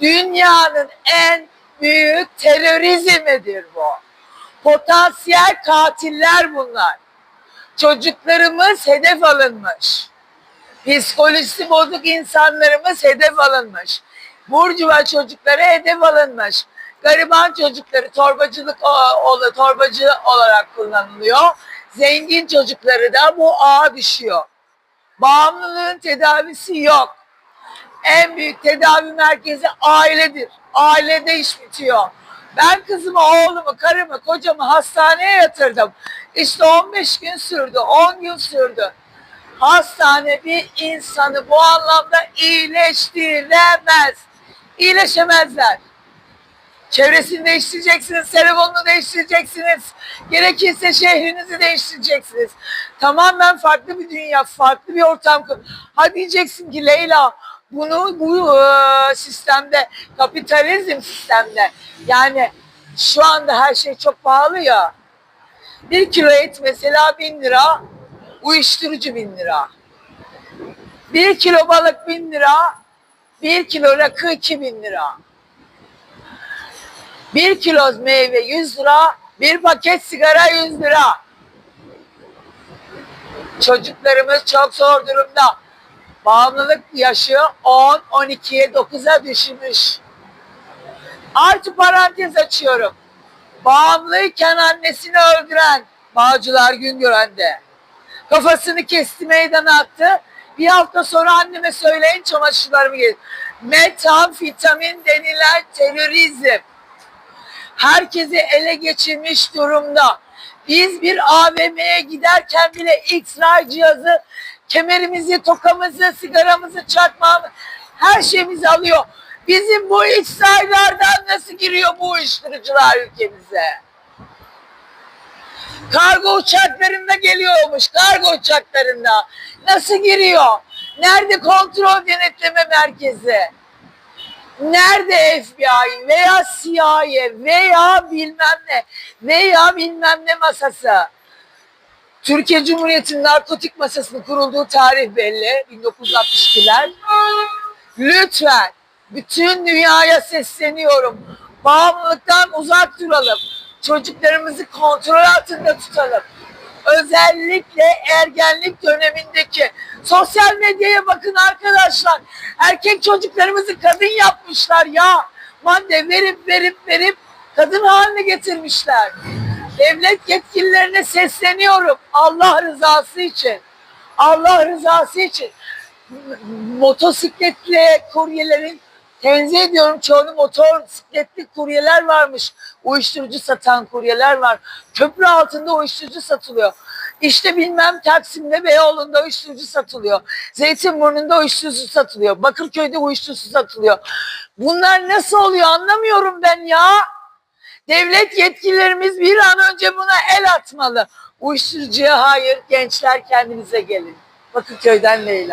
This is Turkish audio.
Dünyanın en büyük terörizmidir bu. Potansiyel katiller bunlar. Çocuklarımız hedef alınmış. Psikolojisi bozuk insanlarımız hedef alınmış. Burcuva çocukları hedef alınmış. Gariban çocukları torbacılık torbacı olarak kullanılıyor. Zengin çocukları da bu ağa düşüyor. Bağımlılığın tedavisi yok. En büyük tedavi merkezi ailedir. Ailede iş bitiyor. Ben kızımı, oğlumu, karımı, kocamı hastaneye yatırdım. İşte 15 gün sürdü, 10 gün sürdü. Hastane bir insanı bu anlamda iyileştiremez. İyileşemezler. Çevresini değiştireceksiniz, telefonunu değiştireceksiniz. Gerekirse şehrinizi değiştireceksiniz. Tamamen farklı bir dünya, farklı bir ortam. Ha diyeceksin ki Leyla bunu bu e, sistemde, kapitalizm sistemde yani şu anda her şey çok pahalı ya. Bir kilo et mesela bin lira, uyuşturucu bin lira. Bir kilo balık bin lira, bir kilo rakı iki bin lira. Bir kilo meyve 100 lira, bir paket sigara 100 lira. Çocuklarımız çok zor durumda. Bağımlılık yaşı 10, 12'ye 9'a düşmüş. Artı parantez açıyorum. Bağımlıyken annesini öldüren Bağcılar Güngören'de. Kafasını kesti meydana attı. Bir hafta sonra anneme söyleyin çamaşırlarımı getir. Metamfetamin denilen terörizm herkesi ele geçirmiş durumda. Biz bir AVM'ye giderken bile X-ray cihazı, kemerimizi, tokamızı, sigaramızı, çakmağımızı, her şeyimizi alıyor. Bizim bu X-raylardan nasıl giriyor bu uyuşturucular ülkemize? Kargo uçaklarında geliyormuş, kargo uçaklarında. Nasıl giriyor? Nerede kontrol denetleme merkezi? Nerede FBI veya CIA veya bilmem ne veya bilmem ne masası? Türkiye Cumhuriyeti'nin narkotik masasının kurulduğu tarih belli. 1962'ler. Lütfen bütün dünyaya sesleniyorum. Bağımlılıktan uzak duralım. Çocuklarımızı kontrol altında tutalım. Özellikle ergenlik dönemindeki sosyal medyaya bakın arkadaşlar. Erkek çocuklarımızı kadın yapmışlar ya. Madde verip verip verip kadın haline getirmişler. Devlet yetkililerine sesleniyorum. Allah rızası için. Allah rızası için motosikletli kuryelerin tenzih ediyorum çoğunu motosikletli kuryeler varmış. Uyuşturucu satan kuryeler var. Köprü altında uyuşturucu satılıyor. İşte bilmem Taksim'de Beyoğlu'nda uyuşturucu satılıyor. Zeytinburnu'nda uyuşturucu satılıyor. Bakırköy'de uyuşturucu satılıyor. Bunlar nasıl oluyor anlamıyorum ben ya. Devlet yetkililerimiz bir an önce buna el atmalı. Uyuşturucuya hayır, gençler kendinize gelin. Bakırköy'den Leyla.